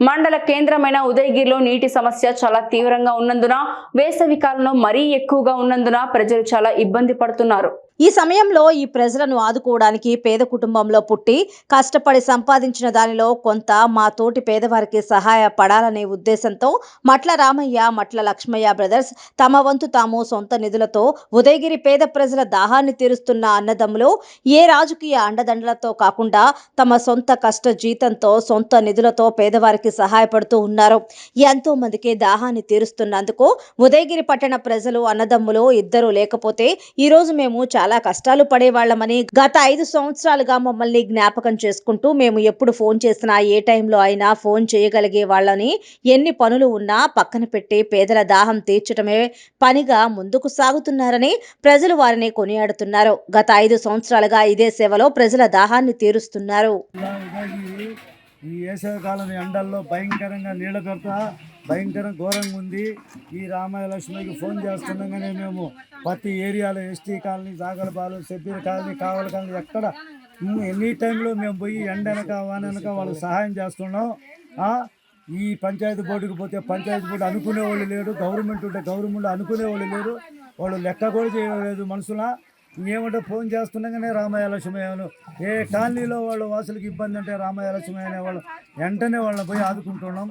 మండల కేంద్రమైన ఉదయగిరిలో నీటి సమస్య చాలా తీవ్రంగా ఉన్నందున వేసవి కాలంలో మరీ ఎక్కువగా ఉన్నందున ప్రజలు చాలా ఇబ్బంది పడుతున్నారు. ఈ సమయంలో ఈ ప్రజలను ఆదుకోవడానికి పేద కుటుంబంలో పుట్టి కష్టపడి సంపాదించిన దానిలో కొంత మా తోటి పేదవారికి సహాయపడాలనే ఉద్దేశంతో మట్ల రామయ్య మట్ల లక్ష్మయ్య బ్రదర్స్ తమ వంతు తాము సొంత నిధులతో ఉదయగిరి పేద ప్రజల దాహాన్ని తీరుస్తున్న అన్నదమ్ములు ఏ రాజకీయ అండదండలతో కాకుండా తమ సొంత కష్ట జీతంతో సొంత నిధులతో పేదవారికి సహాయపడుతూ ఉన్నారు. ఎంతో మందికి దాహాన్ని తీరుస్తున్నందుకు ఉదయగిరి పట్టణ ప్రజలు అన్నదమ్ములు ఇద్దరు లేకపోతే ఈరోజు మేము చాలా చాలా కష్టాలు పడేవాళ్ళమని గత ఐదు సంవత్సరాలుగా మమ్మల్ని జ్ఞాపకం చేసుకుంటూ మేము ఎప్పుడు ఫోన్ చేసినా ఏ టైంలో అయినా ఫోన్ చేయగలిగే వాళ్ళని ఎన్ని పనులు ఉన్నా పక్కన పెట్టి పేదల దాహం తీర్చడమే పనిగా ముందుకు సాగుతున్నారని ప్రజలు వారిని కొనియాడుతున్నారు. గత ఐదు సంవత్సరాలుగా ఇదే సేవలో ప్రజల దాహాన్ని తీరుస్తున్నారు. ఈ వేసవికాలం ఎండల్లో భయంకరంగా నీళ్ళ కొరత భయంకరం ఘోరంగా ఉంది. ఈ రామాయలక్ష్మికి ఫోన్ చేస్తుండగానే మేము ప్రతి ఏరియాలో ఎస్టీ కాలనీ జాగలపాలు సెబ్బీర్ కాలనీ కావల కాలనీ ఎక్కడ ఎనీ టైంలో మేము పోయి ఎండనక వాననక వాళ్ళకి సహాయం చేస్తున్నాం. ఈ పంచాయతీ బోర్డుకి పోతే పంచాయతీ బోర్డు అనుకునే వాళ్ళు లేరు గవర్నమెంట్ ఉంటే గవర్నమెంట్ అనుకునే వాళ్ళు లేరు. వాళ్ళు లెక్క కూడా చేయలేదు మనుషుల. ఏమంటే ఫోన్ చేస్తుండగానే రామాయలక్ష్మయ్యను ఏ కాలనీలో వాళ్ళు వాసులకి ఇబ్బంది అంటే రామాయలక్ష్మయ్య అనే వాళ్ళు వెంటనే వాళ్ళని పోయి ఆదుకుంటున్నాం